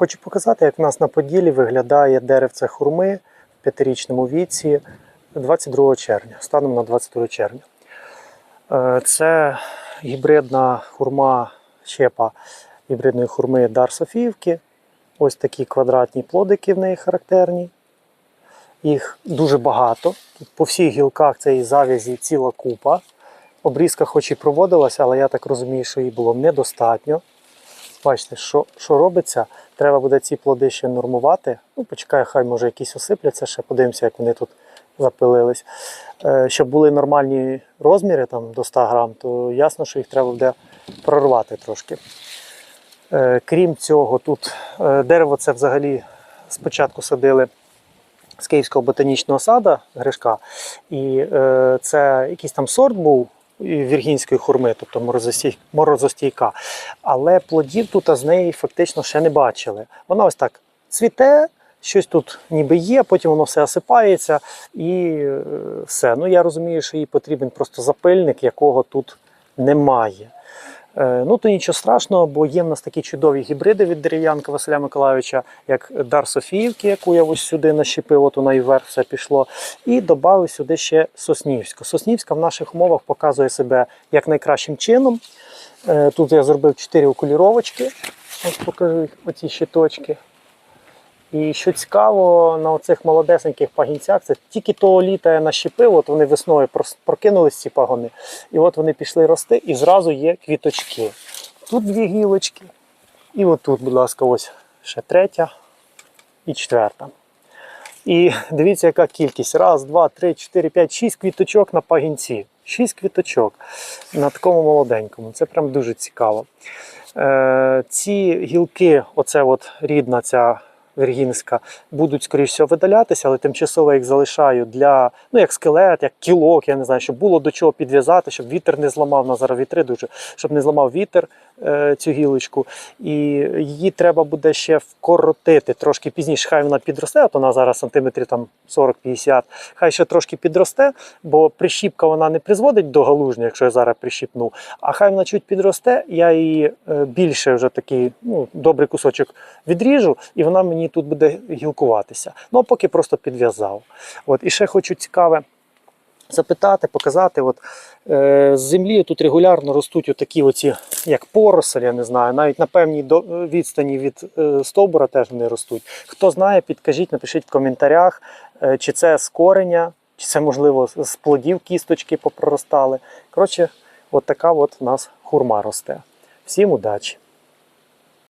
Хочу показати, як в нас на Поділі виглядає деревце хурми в п'ятирічному віці 22 червня, станом на 22 червня. Е, Це гібридна хурма щепа гібридної хурми Дар Софіївки. Ось такі квадратні плодики в неї характерні. Їх дуже багато. Тут по всіх гілках цієї завязі ціла купа. Обрізка хоч і проводилася, але я так розумію, що її було недостатньо. Бачите, що, що робиться. Треба буде ці плоди ще нормувати. Ну, почекаю, хай може якісь осипляться, ще подивимося, як вони тут запилились. Е, щоб були нормальні розміри там, до 100 грам, то ясно, що їх треба буде прорвати трошки. Е, крім цього, тут е, дерево це взагалі спочатку садили з Київського ботанічного сада Гришка. І е, це якийсь там сорт був віргінської хурми, тобто морозостійка. Але плодів тут з неї фактично ще не бачили. Вона ось так цвіте, щось тут ніби є, потім воно все осипається і е, все. Ну я розумію, що їй потрібен просто запильник, якого тут немає. Е, Ну, то нічого страшного, бо є в нас такі чудові гібриди від дерев'янка Василя Миколайовича, як Дар Софіївки, яку я ось сюди нащепив, от вона і вверх все пішло. І додав сюди ще Соснівську. Соснівська в наших умовах показує себе як найкращим чином. Е, Тут я зробив 4 окуліровочки. Ось покажу оці щиточки. І що цікаво, на оцих молодесеньких пагінцях, це тільки того літа я нащепив, от вони весною прокинулись ці пагони, і от вони пішли рости, і зразу є квіточки. Тут дві гілочки, і отут, будь ласка, ось ще третя і четверта. І дивіться, яка кількість. Раз, два, три, чотири, п'ять, шість квіточок на пагінці. Шість квіточок на такому молоденькому. Це прям дуже цікаво. Е, ці гілки, оце от рідна ця віргінська, будуть, скоріш всього, видалятися, але тимчасово їх залишаю для, ну, як скелет, як кілок, я не знаю, щоб було до чого підв'язати, щоб вітер не зламав, на зараз вітри дуже, щоб не зламав вітер е, цю гілочку. І її треба буде ще вкоротити трошки пізніше. Хай вона підросте, от вона зараз сантиметрів там 40-50, хай ще трошки підросте, бо прищіпка вона не призводить до галужня, якщо я зараз прищіпну. А хай вона чуть підросте, я її е, більше вже такий ну, добрий кусочок відріжу, і вона мені тут буде гілкуватися. Ну а поки просто підв'язав. От, і ще хочу цікаве. Запитати, показати, от е, з землі тут регулярно ростуть отакі оці, як поросель, я не знаю, навіть на певній до, відстані від е, стовбура теж вони ростуть. Хто знає, підкажіть, напишіть в коментарях, е, чи це з кореня, чи це можливо з плодів кісточки попроростали. Коротше, от така от у нас хурма росте. Всім удачі!